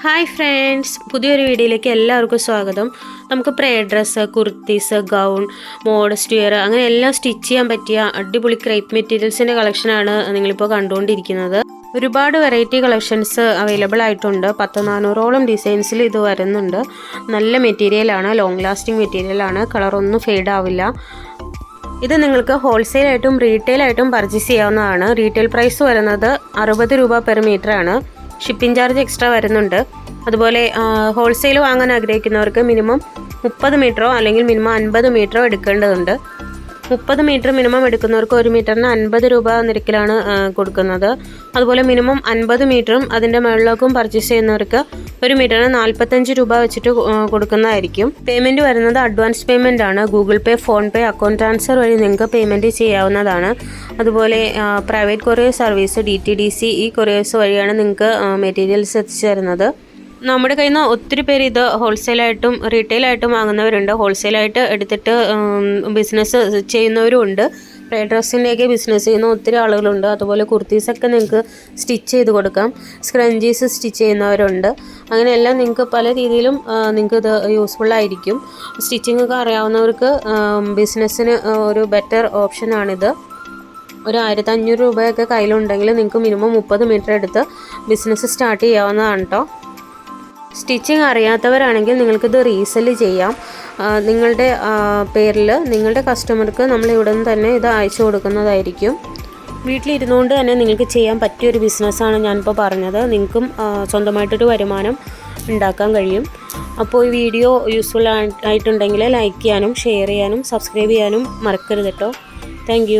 Hi friends പുതിയൊരു വീഡിയോയിലേക്ക് എല്ലാവർക്കും സ്വാഗതം. നമുക്ക് പ്രേ dress kurtis gown modest wear അങ്ങനെ എല്ലാം സ്റ്റിച്ച് ചെയ്യാൻ പറ്റിയ അടിപൊളി ക്രൈപ്പ് മെറ്റീരിയൽസിന്റെ കളക്ഷനാണ് നിങ്ങളിപ്പോൾ കണ്ടുകൊണ്ടിരിക്കുന്നത്. ഒരുപാട് വെറൈറ്റി കളക്ഷൻസ് അവൈലബിൾ ആയിട്ടുണ്ട്. പത്ത് നാനൂറോളം ഡിസൈൻസിൽ ഇത് വരുന്നുണ്ട്. നല്ല മെറ്റീരിയലാണ് ലോങ് ലാസ്റ്റിംഗ് മെറ്റീരിയലാണ് കളറൊന്നും ഫെയ്ഡ് ആവില്ല. ഇത് നിങ്ങൾക്ക് ഹോൾസെയിലായിട്ടും റീറ്റെയിലായിട്ടും പർച്ചേസ് ചെയ്യാവുന്നതാണ്. റീറ്റെയിൽ പ്രൈസ് വരുന്നത് അറുപത് രൂപ പെർ മീറ്റർ ആണ്. ഷിപ്പിംഗ് ചാർജ് എക്സ്ട്രാ വരുന്നുണ്ട്. അതുപോലെ ഹോൾസെയിൽ വാങ്ങാൻ ആഗ്രഹിക്കുന്നവർക്ക് മിനിമം മുപ്പത് മീറ്ററോ അല്ലെങ്കിൽ മിനിമം അൻപത് മീറ്ററോ എടുക്കേണ്ടതുണ്ട്. മുപ്പത് മീറ്റർ മിനിമം എടുക്കുന്നവർക്ക് ഒരു മീറ്ററിന് അൻപത് രൂപ നിരക്കിലാണ് കൊടുക്കുന്നത്. അതുപോലെ മിനിമം അൻപത് മീറ്ററും അതിന്റെ മുകളിലേക്കും പർച്ചേസ് ചെയ്യുന്നവർക്ക് ഒരു മീറ്ററിന് നാൽപ്പത്തഞ്ച് രൂപ വെച്ചിട്ട് കൊടുക്കുന്നതായിരിക്കും. പേയ്മെന്റ് വരുന്നത് അഡ്വാൻസ് പേയ്മെന്റ് ആണ്. Google Pay PhonePe account transfer വഴി നിങ്ങൾക്ക് പേയ്മെന്റ് ചെയ്യാവുന്നതാണ്. അതുപോലെ private courier service D T D C ഈ കൊറിയേഴ്സ് വഴിയാണ് നിങ്ങൾക്ക് മെറ്റീരിയൽസ് എത്തിച്ചു തരുന്നത്. നമ്മുടെ കയ്യിൽ നിന്ന് ഒത്തിരി പേര് ഇത് ഹോൾസെയിലായിട്ടും റീറ്റെയിലായിട്ടും വാങ്ങുന്നവരുണ്ട്. ഹോൾസെയിലായിട്ട് എടുത്തിട്ട് ബിസിനസ് ചെയ്യുന്നവരും ഉണ്ട് പ്രേ ഡ്രസ്സിന്റെയൊക്കെ ബിസിനസ് ചെയ്യുന്ന ഒത്തിരി ആളുകളുണ്ട്. അതുപോലെ കുർത്തീസൊക്കെ നിങ്ങൾക്ക് സ്റ്റിച്ച് ചെയ്ത് കൊടുക്കാം. സ്ക്രഞ്ചീസ് സ്റ്റിച്ച് ചെയ്യുന്നവരുണ്ട്. അങ്ങനെയെല്ലാം നിങ്ങൾക്ക് പല രീതിയിലും നിങ്ങൾക്ക് ഇത് യൂസ്ഫുൾ ആയിരിക്കും. സ്റ്റിച്ചിങ് ഒക്കെ അറിയാവുന്നവർക്ക് ബിസിനസ്സിന് ഒരു ബെറ്റർ ഓപ്ഷനാണിത് ഒരു ആയിരത്തി അഞ്ഞൂറ് രൂപയൊക്കെ കയ്യിലുണ്ടെങ്കിൽ നിങ്ങൾക്ക് മിനിമം മുപ്പത് മീറ്റർ എടുത്ത് ബിസിനസ് സ്റ്റാർട്ട് ചെയ്യാവുന്നതാണ് കേട്ടോ സ്റ്റിച്ചിങ് അറിയാത്തവരാണെങ്കിൽ നിങ്ങൾക്കിത് റീസെൽ ചെയ്യാം. നിങ്ങളുടെ പേരിൽ നിങ്ങളുടെ കസ്റ്റമർക്ക് നമ്മൾ ഇവിടെ നിന്ന് തന്നെ ഇത് അയച്ചു കൊടുക്കുന്നതായിരിക്കും. വീട്ടിലിരുന്നുകൊണ്ട് തന്നെ നിങ്ങൾക്ക് ചെയ്യാൻ പറ്റിയൊരു ബിസിനസ്സാണ് ഞാനിപ്പോൾ പറഞ്ഞത്. നിങ്ങൾക്കും സ്വന്തമായിട്ടൊരു വരുമാനം ഉണ്ടാക്കാൻ കഴിയും. അപ്പോൾ ഈ വീഡിയോ യൂസ്ഫുൾ ആയിട്ടുണ്ടെങ്കിൽ ലൈക്ക് ചെയ്യാനും ഷെയർ ചെയ്യാനും സബ്സ്ക്രൈബ് ചെയ്യാനും മറക്കരുത് കേട്ടോ താങ്ക്